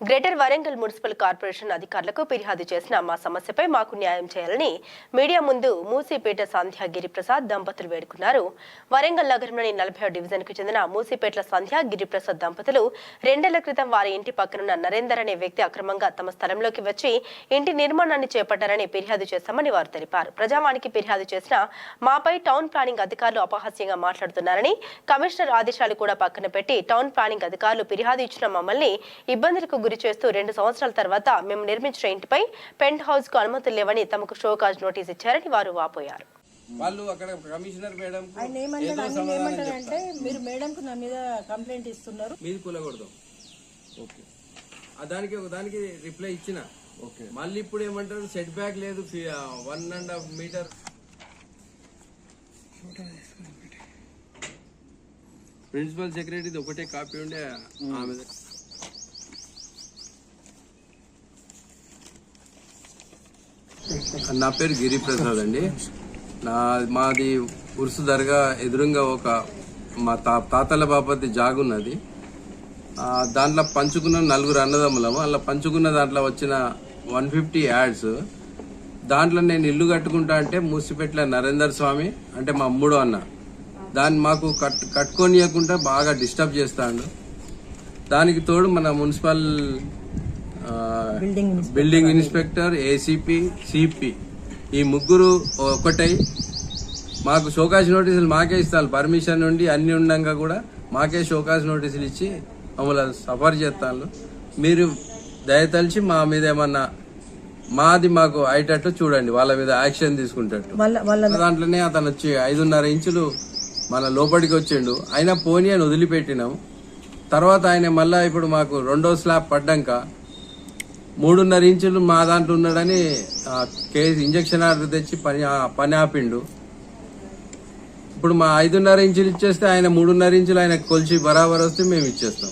Greater Warangal municipal corporation అధికారులకు ఫిర్యాదు చేసిన మా సమస్యపై మాకు న్యాయం చేయాలని మీడియా ముందు మూసీపేట సంధ్యాగిరి గిరిప్రసాద్ దంపతులు వేడుకున్నారు. వరంగల్ నగరంలోని నలభై డివిజన్కు చెందిన మూసీపేట్ల సంధ్యా గిరిప్రసాద్ దంపతులు రెండేళ్ళ క్రితం వారి ఇంటి పక్కనున్న నరేందర్ అనే వ్యక్తి అక్రమంగా తమ స్థలంలోకి వచ్చి ఇంటి నిర్మాణాన్ని చేపట్టారని ఫిర్యాదు చేశామని వారు తెలిపారు. ప్రజావానికి ఫిర్యాదు చేసిన మాపై టౌన్ ప్లానింగ్ అధికారులు అపహాస్యంగా మాట్లాడుతున్నారని కమిషనర్ ఆదేశాలు కూడా పక్కన పెట్టి టౌన్ ప్లానింగ్ అధికారులు ఫిర్యాదు ఇచ్చిన మమ్మల్ని ఇబ్బందులకు గురి చేస్తూ రెండు సంవత్సరాల తర్వాత మేము నిర్మించిన ఇంటిపై పెంట్ హౌస్కు అనుమతులు లేవని తమకు షోకాజ్ నోటీస్ ఇచ్చారని వారు వాపోయారు. వాళ్ళు అక్కడ కమిషనర్ మేడం ఆయన ఏమంటాడు ఆయన ఏమంటాడు అంటే మీరు మేడంకు నా మీద కంప్లైంట్ ఇస్తున్నారు. మీది కూలగొడదాం. ఓకే. ఆ దానికి ఒక దానికి రిప్లై ఇచ్చిన. ఓకే. మళ్ళీ ఇప్పుడు ఏమంటారు? సెట్ బ్యాక్ లేదు. One and half meter principal సెక్రటరీది ఒకటే కాపీ ఉండే ఆమె నా పేరు గిరిప్రసాద్ అండి. నా మాది ఉరుసు దర్గా ఎదురుగా ఒక మా తా తాతల బాపతి జాగున్నది. దాంట్లో పంచుకున్న నలుగురు అన్నదమ్ములము. అలా పంచుకున్న దాంట్లో వచ్చిన వన్ ఫిఫ్టీ యాడ్స్. దాంట్లో నేను ఇల్లు కట్టుకుంటా అంటే మూసిపెట్ల నరేందర్ స్వామి అంటే మా అమ్ముడు అన్న. దాన్ని మాకు కట్ కట్టుకోనియకుండా బాగా డిస్టర్బ్ చేస్తాడు. దానికి తోడు మన municipal building inspector A C P C P ఈ ముగ్గురు ఒకటై. మాకు షోకాజ్ నోటీసులు మాకే ఇస్తారు. పర్మిషన్ నుండి అన్ని ఉండగా కూడా మాకే షోకాజ్ నోటీసులు ఇచ్చి మమ్మల్ని సఫర్ చేస్తాను మీరు దయతలిచి మా మీద ఏమన్నా మాది మాకు అయ్యేటట్టు చూడండి. వాళ్ళ మీద యాక్షన్ తీసుకుంటట్టు. దాంట్లోనే అతను వచ్చి ఐదున్నర ఇంచులు మన లోపలికి వచ్చిండు. అయినా పోనీ అని వదిలిపెట్టినాం. తర్వాత ఆయన మళ్ళా ఇప్పుడు మాకు రెండో స్లాబ్ పడ్డాక మూడున్నర ఇంచులు మా దాంట్లో ఉన్నాడని కేసు ఇంజక్షన్ ఆర్డర్ తెచ్చి పని పని ఆపిండు. ఇప్పుడు మా ఐదున్నర ఇంచులు ఇచ్చేస్తే ఆయన మూడున్నర ఇంచులు ఆయన కొలిచి బరాబర్ వస్తే మేము ఇచ్చేస్తాం.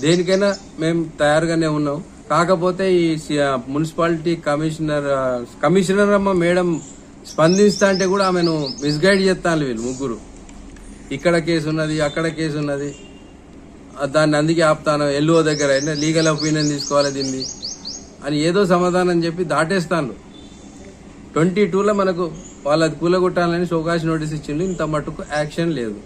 దేనికైనా మేము తయారుగానే ఉన్నాం. కాకపోతే ఈ సి- మున్సిపాలిటీ కమిషనర్ కమిషనర్ అమ్మ మేడం స్పందిస్తా అంటే కూడా ఆమెను మిస్గైడ్ చేస్తాను వీళ్ళు ముగ్గురు. ఇక్కడ కేసు ఉన్నది అక్కడ కేసు ఉన్నది. దాన్ని అందుకే ఆపుతాను. ఎల్ఓ దగ్గర అయినా లీగల్ ఒపీనియన్ తీసుకోవాలి దీన్ని అని ఏదో సమాధానం చెప్పి దాటేస్తాను. ట్వంటీ టూలో మనకు వాళ్ళది కూలగొట్టాలని షోకాష్ నోటీస్ ఇచ్చిండు ఇంత మటుకు యాక్షన్ లేదు.